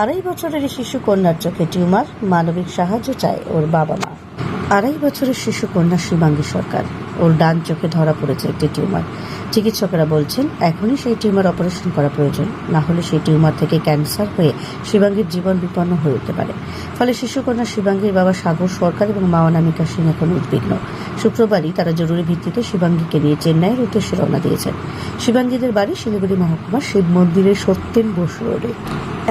আড়াই বছরের শিশু কন্যার চোখে টিউমার, মানবিক সাহায্য চায় ওর বাবা মা। আড়াই বছরের শিশু কন্যা শিবাঙ্গী সরকার। ওর ডান চোখে ধরা পড়েছে একটি টিউমার। চিকিৎসকেরা বলছেন, এখনই সেই টিউমার অপারেশন করা প্রয়োজন, না হলে সেই টিউমার থেকে ক্যান্সার হয়ে শিবাঙ্গীর জীবন বিপন্ন হয়ে উঠতে পারে। ফলে শিশুকন্যা শিবাঙ্গীর বাবা সাগর সরকার এবং মা অনামিকা সিং এখন উদ্বিগ্ন। শুক্রবারই তারা জরুরি ভিত্তিতে শিবাঙ্গীকে নিয়ে চেন্নাইয়ের উদ্দেশ্যে রওনা দিয়েছেন। শিবাঙ্গীদের বাড়ি শিলিগুড়ি মহকুমা শিব মন্দিরের সত্যেন বসু রোডে।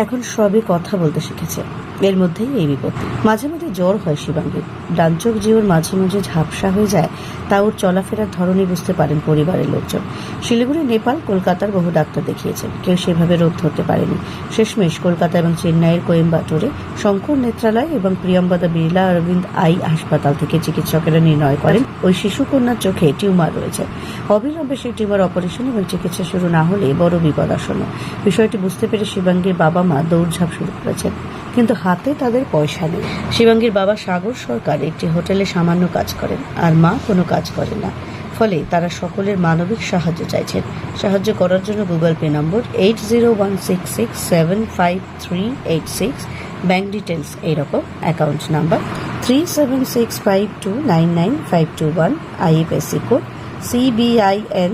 এখন সবে কথা বলতে শিখেছে। এর মধ্যেই এই বিপত্তি। মাঝে মাঝে জ্বর হয় শিবাঙ্গীর। ডান চোখ ওর মাঝে মাঝে ঝাপসা হয়ে যায়, তা ওর চলাফেরার ধরনই বুঝতে পারেন পরিবারের লোকজন। শিলিগুড়ি, নেপাল, কলকাতার বহু ডাক্তার দেখিয়েছেন। কেউ সেভাবে রোগ ধরতে পারেনি। শেষমেশ কলকাতা এবং চেন্নাইয়ের কোয়েম্বাটোরে শঙ্কর নেত্রালয় এবং প্রিয়ম্বদা বিড়লা অরবিন্দ আই হাসপাতাল থেকে চিকিৎসকেরা নির্ণয় করেন, ওই শিশু কন্যার চোখে টিউমার রয়েছে। অবিলম্বে সেই টিউমার অপারেশন এবং চিকিৎসা শুরু না হলে বড় বিপদ আসন্ন। বিষয়টি বুঝতে পেরে শিবাঙ্গীর বাবা মা দৌড়ঝাঁপ শুরু করেছেন। কিন্তু হাতে তাদের পয়সা নেই। শিবাঙ্গীর বাবা সাগর সরকার একটি হোটেলে সামান্য কাজ করেন, আর মা কোনো কাজ করেন না। ফলে তারা সকলের মানবিক সাহায্য চাইছেন। সাহায্য করার জন্য Google Pay number eight zero one six six seven five three eight six bank details এইরকম account number three seven six five two nine nine five two one IFSC code CBIN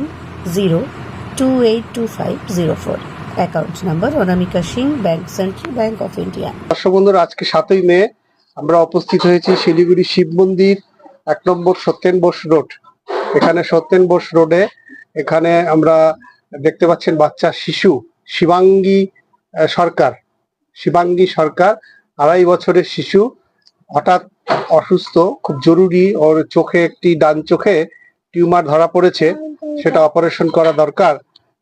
zero two eight two five zero four account number Anamika Singh, bank, Central Bank of India. দর্শক বন্ধুরা, আজকে সাতই মে, আমরা উপস্থিত হয়েছি শিলিগুড়ি শিব মন্দির, এক নম্বর Satyen Bose road. এখানে সত্যেন বোস রোডে, এখানে আমরা দেখতে পাচ্ছেন বাচ্চা, শিশু, শিবাঙ্গী সরকার। শিবাঙ্গী সরকার, আড়াই বছরের শিশু, হঠাৎ অসুস্থ, খুব জরুরি, ওর চোখে একটি ডান চোখে টিউমার ধরা পড়েছে, সেটা অপারেশন করা দরকার।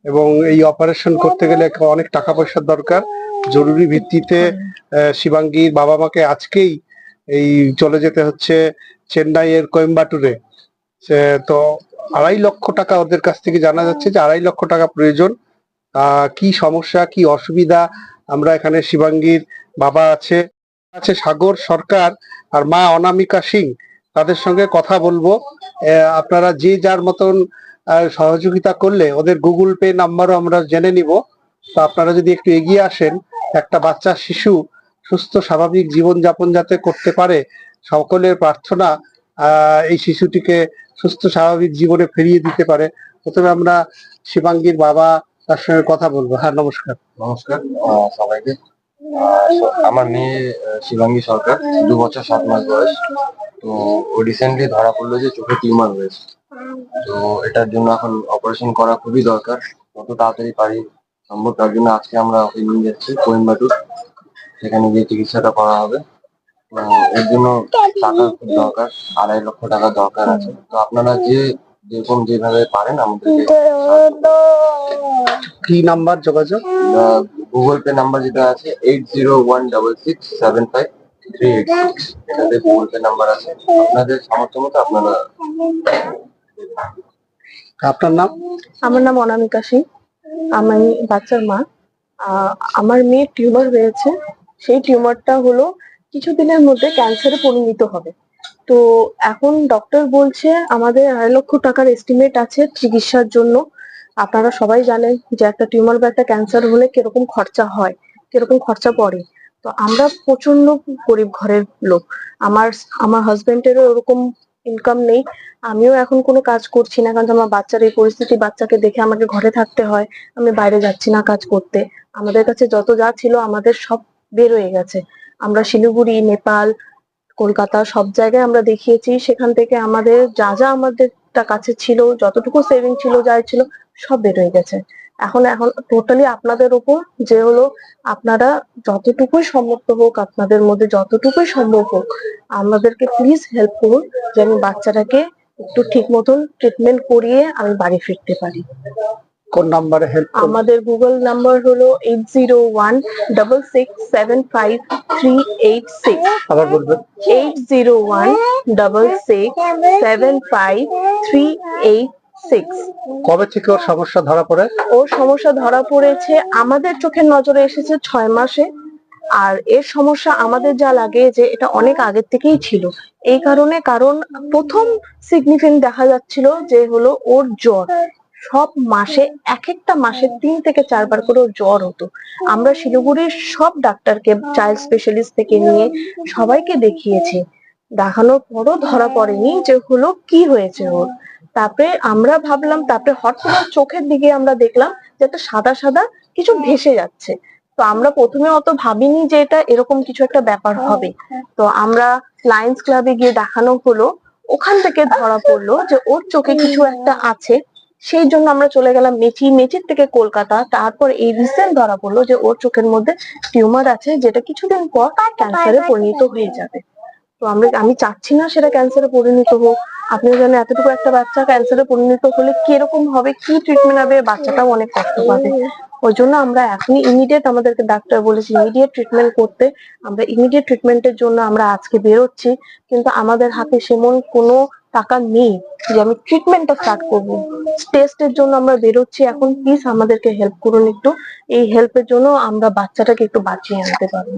এবং এই অপারেশন করতে গেলে অনেক টাকা পয়সার দরকার। জরুরি ভিত্তিতে শিবাঙ্গীর বাবা মাকে আজকেই এই চলে যেতে হচ্ছে চেন্নাইয়ের কোয়েম্বাটুরে। তো আড়াই লক্ষ টাকা ওদের কাছ থেকে জানা যাচ্ছে যে আড়াই লক্ষ টাকা প্রয়োজন। কি সমস্যা, কি অসুবিধা? আমরা এখানে শিবাঙ্গীর বাবা আছে আছে সাগর সরকার আর মা অনামিকা সিং। তাদের সঙ্গে কথা বলব। আপনারা যে যার মতন সহযোগিতা করলে ওদের গুগল পে নাম্বারও আমরা জেনে নিব। তো আপনারা যদি একটু এগিয়ে আসেন, একটা বাচ্চা, শিশু সুস্থ, স্বাভাবিক জীবন যাপন যাতে করতে পারে, সকলের প্রার্থনা এই শিশুটিকে সুস্থ, স্বাভাবিক জীবনে ফিরিয়ে দিতে পারে। প্রথমে আমরা শিবাঙ্গীর বাবা, তার সঙ্গে কথা বলব। হ্যাঁ নমস্কার। নমস্কার। সবাইকে। আমার মেয়ে শিবাঙ্গী সরকার, দু বছর সাত মাস বয়স। তো রিসেন্টলি ধরা পড়ল যে চোখে টিউমার হয়েছে। তো এটার জন্য এখন অপারেশন করা খুবই দরকার। যত তাড়াতাড়ি পারি সম্ভব তার জন্য আজকে আমরা ওকে নিয়ে যাচ্ছি কোয়েম্বাটুর। সেখানে গিয়ে চিকিৎসাটা করা হবে। এর জন্য টাকা খুব দরকার আড়াই লক্ষ টাকা দরকার আছে। তো আপনারা যে যেরকম যেভাবে পারেন আমাদেরকে কি নাম্বার যোগাযোগ? গুগল পে নাম্বার যেটা আছে eight zero one double six seven five three eight six এটাতে গুগল পে নাম্বার আছে। আপনাদের সামর্থ্য মতো আপনারা আপনার নাম? আমার নাম অনামিকা সিং। আমি বাচ্চার মা। আমার মেয়ের টিউমার হয়েছে। সেই টিউমারটা হলো কিছুদিনের মধ্যে ক্যান্সারে পরিণত হবে। তো এখন ডক্টর বলছে, আমাদের আড়াই লক্ষ টাকার এস্টিমেট আছে চিকিৎসার জন্য। আপনারা সবাই জানেন যে একটা টিউমার বা একটা ক্যান্সার হলে কীরকম খরচা হয়, কীরকম খরচা পড়ে। তো আমরা প্রচণ্ড গরিব ঘরের লোক। আমার আমার হাজবেন্ডেরও ওরকম ইনকাম নেই। আমিও এখন কোনো কাজ করছি না, কারণ আমার বাচ্চার এই পরিস্থিতি, বাচ্চাকে দেখে আমাকে ঘরে থাকতে হয়। আমি বাইরে যাচ্ছি না কাজ করতে। আমাদের কাছে যত যা ছিল, আমাদের সব বের হয়ে গেছে। আমরা শিলিগুড়ি, নেপাল, কলকাতা সব জায়গায় আমরা দেখিয়েছি। সেখান থেকে আমাদের যা যা আমাদের কাছে ছিল, যতটুকু সেভিং ছিল, যা ছিল, সব বের হয়ে গেছে। এখন এখন টোটালি আপনাদের উপর যে হলো আপনারা যতটুকুই সম্ভব হোক আপনাদের মধ্যে যতটুকুই সম্ভব হোক আমাদেরকে প্লিজ হেল্প করুন যে আমি বাচ্চাটাকে একটু ঠিক মতন ট্রিটমেন্ট করিয়ে আমি বাড়ি ফিরতে পারি। কোন নাম্বারে হেল্প আমাদের গুগল নাম্বার হলো eight zero one double six seven five three eight six আবার বলবেন। Eight zero one double six seven five three eight কবে থেকে ওর সমস্যা ধরা পড়ে? ওর সমস্যা ধরা পড়েছে, আমাদের চোখের নজরে এসেছে ছয় মাসে। আর এর সমস্যা আমাদের যা লাগে যে এটা অনেক আগের থেকেই ছিল। এই কারণে কারণ প্রথম সিগনিফিকেন্ট দেখা যাচ্ছিল যে হলো ওর জ্বর। সব মাসে এক একটা মাসে তিন থেকে চারবার করে ওর জ্বর হতো। আমরা শিলিগুড়ির সব ডাক্তারকে চাইল্ড স্পেশালিস্ট থেকে নিয়ে সবাইকে দেখিয়েছি। দেখানোর পরও ধরা পড়েনি যে হলো কি হয়েছে ওর। তারপরে আমরা ভাবলাম তারপরে হঠাৎ চোখের দিকে আমরা দেখলাম যে একটা সাদা সাদা কিছু ভেসে যাচ্ছে। তো আমরা প্রথমে অত ভাবিনি যে এটা এরকম কিছু একটা ব্যাপার হবে। তো আমরা লায়ন্স ক্লাবে গিয়ে দেখানো হলো ওখান থেকে ধরা পড়ল যে ওর চোখে কিছু একটা আছে। সেই জন্য আমরা চলে গেলাম মেচি মেচির থেকে কলকাতা। তারপর এই রিসেন্ট ধরা পড়ল যে ওর চোখের মধ্যে টিউমার আছে যেটা কিছুদিন পর ক্যান্সারে পরিণত হয়ে যাবে। তো আমরা, আমি চাচ্ছি না সেটা ক্যান্সারে পরিণত হোক। আপনি জানেন এতটুকু একটা বাচ্চা ক্যান্সারে পরিণত হলে কীরকম হবে, কি ট্রিটমেন্ট হবে, বাচ্চাটাও অনেক কষ্ট পাবে। ওই জন্য আমরা এখনই ইমিডিয়েট আমাদেরকে ডাক্তার বলেছে ইমিডিয়েট ট্রিটমেন্ট করতে। আমরা ইমিডিয়েট ট্রিটমেন্টের জন্য আমরা আজকে বেরোচ্ছি। কিন্তু আমাদের হাতে সেমন কোনো টাকা নেই যে আমি ট্রিটমেন্টটা স্টার্ট করব। টেস্টের জন্য আমরা বেরোচ্ছি। এখন প্লিজ আমাদেরকে হেল্প করুন একটু। এই হেল্পের জন্য আমরা বাচ্চাটাকে একটু বাঁচিয়ে আনতে পারব।